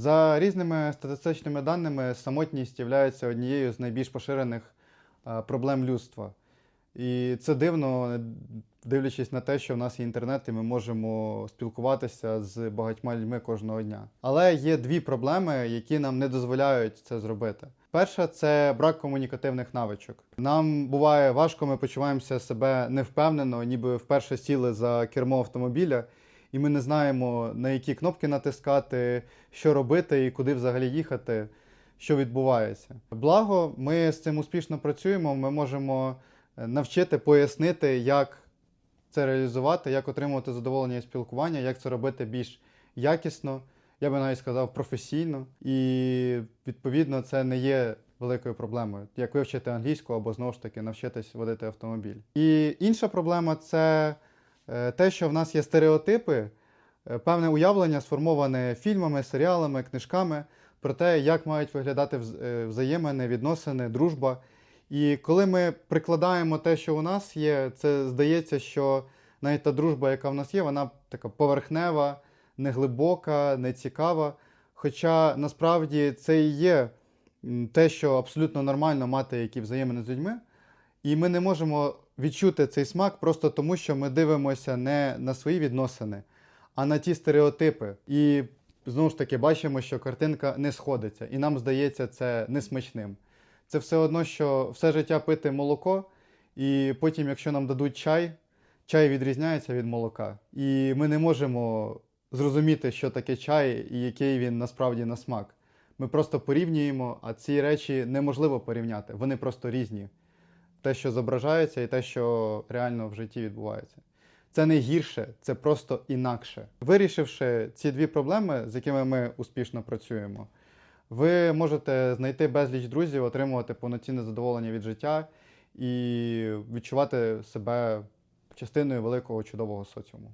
За різними статистичними даними, самотність є однією з найбільш поширених е, проблем людства. І це дивно, дивлячись на те, що в нас є інтернет, і ми можемо спілкуватися з багатьма людьми кожного дня. Але є дві проблеми, які нам не дозволяють це зробити. Перша це брак комунікативних навичок. Нам буває важко, ми почуваємося себе невпевнено, ніби вперше сіли за кермо автомобіля, і ми не знаємо, на які кнопки натискати, що робити і куди взагалі їхати, що відбувається. Благо, ми з цим успішно працюємо. Ми можемо е, навчити, пояснити, як це реалізувати, як отримувати задоволення від спілкування, як це робити більш якісно, я би навіть сказав, професійно. І відповідно це не є великою проблемою, як вивчити англійську або знову ж таки навчитись водити автомобіль. І інша проблема це те, що в нас є стереотипи, е, певне уявлення, сформоване фільмами, серіалами, книжками про те, як мають виглядати е, взаємини, відносини, дружба. І коли ми прикладаємо те, що у нас є, це здається, що навіть та дружба, яка в нас є, вона така поверхнева, неглибока, нецікава. Хоча насправді це і є те, що абсолютно нормально мати які взаємини з людьми. І ми не можемо відчути цей смак просто тому, що ми дивимося не на свої відносини, а на ті стереотипи. І знову ж таки бачимо, що картинка не сходиться, і нам здається це несмачним. Це все одно, що все життя пити молоко, і потім, якщо нам дадуть чай, чай відрізняється від молока. І ми не можемо зрозуміти, що таке чай і який він насправді на смак. Ми просто порівнюємо, а ці речі неможливо порівняти. Вони просто різні. Те, що зображається, і те, що реально в житті відбувається. Це не гірше, це просто інакше. Вирішивши ці дві проблеми, з якими ми успішно працюємо, ви можете знайти безліч друзів, отримувати повноцінне задоволення від життя і відчувати себе частиною великого чудового соціуму.